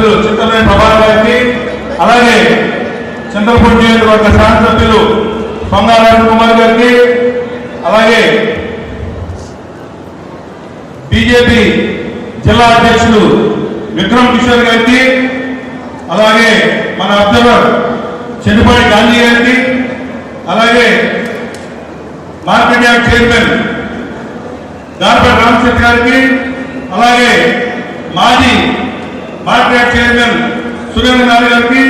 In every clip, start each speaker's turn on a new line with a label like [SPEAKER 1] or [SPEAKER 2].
[SPEAKER 1] సభ్యులు చింతమనేని ప్రభాకర్ గారికి అలాగే చంద్రపూడి నియోజకవర్గ శాసనసభ్యులు పొంగారాజు కుమార్ గారికి అలాగే బీజేపీ జిల్లా అధ్యక్షులు విక్రమ్ కిషోర్ గారికి అలాగే మన అబ్జర్వర్ చెన్నుపాటి గాంధీ గారికి అలాగే market yard chairman Darpeta Ramachandra గారికి అలాగే మార్కెట్ చైర్మన్ సురేంద్ర నాయుడు గారికి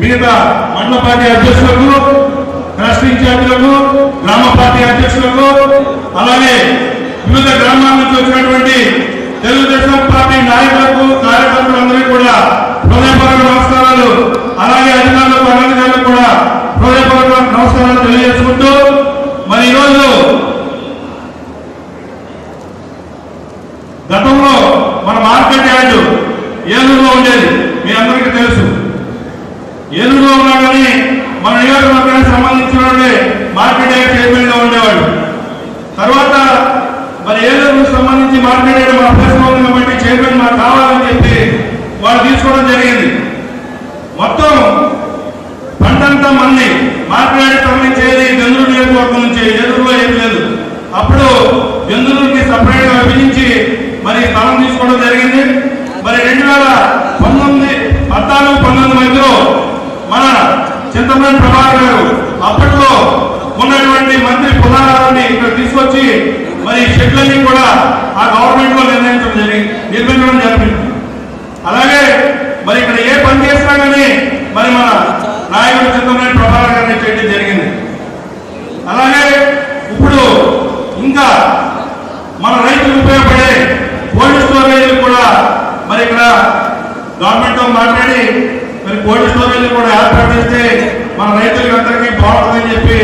[SPEAKER 1] మిగతా మండల పార్టీ అధ్యక్షులకు రాష్ట్ర ఇన్ఛార్జీలకు గ్రామ పార్టీ అధ్యక్షులకు అలాగే వివిధ గ్రామాల నుంచి వచ్చినటువంటి తెలుగుదేశం పార్టీ నాయకులకు కార్యకర్తలందరికీ కూడా హృదయపూర్వక నమస్కారాలు. అలాగే అధికారులకు అధికారులకు కూడా హృదయపూర్వక నమస్కారాలు తెలియజేసుకుంటూ మరి ఈరోజు అప్పటి రాజు ఏలూరులో ఉండేది మీ అందరికీ తెలుసు. ఏలూరులో ఉన్నాడని మన నియోజకవర్గానికి సంబంధించిన మార్కెట్ యార్డ్ చైర్మన్గా ఉండేవాడు తర్వాత మరి ఏలూరుకు సంబంధించి మార్కెట్ యార్డ్ మన ప్రెస్ ఉంది కాబట్టి చైర్మన్ మాకు కావాలని చెప్పి వాళ్ళు తీసుకోవడం జరిగింది. మొత్తం పంటంతా మంది మార్కెట్ యార్డ్ సంబంధించేది చంద్రుడు నియోజకవర్గం నుంచి. ఏలూరులో ఏం లేదు. అప్పుడు చంద్రుడికి సపరేట్గా విభజించి మరి స్థలం తీసుకోవడం జరిగింది. మరి రెండు వేల పంతొమ్మిది పద్నాలుగు పంతొమ్మిది మధ్యలో మన చింతమనేని ప్రభాకర్ గారు అప్పట్లో ఉన్నటువంటి మంత్రి పునరాలని ఇక్కడ తీసుకొచ్చి మరి షెడ్లన్నీ కూడా ఆ గవర్నమెంట్లో నిర్ణయించడం జరిగింది నిర్మించడం జరిగింది. అలాగే మరి ఇక్కడ ఏ పని చేసినా కానీ మరి మన నాయకుడు చింతమనేని ప్రభాకర్ గారిని చేయడం జరిగింది. అలాగే ఇప్పుడు ఇంకా మన రైతులు ఉపయోగపడే కోల్డ్ స్టోరేజ్ కూడా మరి ఇక్కడ గవర్నమెంట్తో మాట్లాడి మరి కోల్డ్ స్టోరేజ్ కూడా ఏర్పాటు మన రైతులకి అందరికీ బాగుంటుందని చెప్పి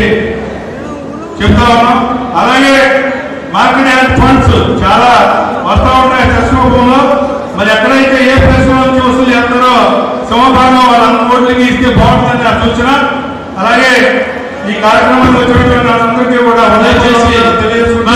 [SPEAKER 1] చెప్తా ఉన్నాం. అలాగే మార్కెట్ యాడ్ ఫండ్స్ చాలా వస్తూ ఉంటాయి సెస్ రూపంలో మరి ఎక్కడైతే ఏ ప్రశ్న నుంచి వసూలు చేస్తారో సమభాగం వాళ్ళ కోట్లకి ఇస్తే బాగుంటుందని నా సూచన. అలాగే ఈ కార్యక్రమంలో వచ్చినటువంటి అందరికీ కూడా ఉదయం చేసి తెలియజేసుకుంటా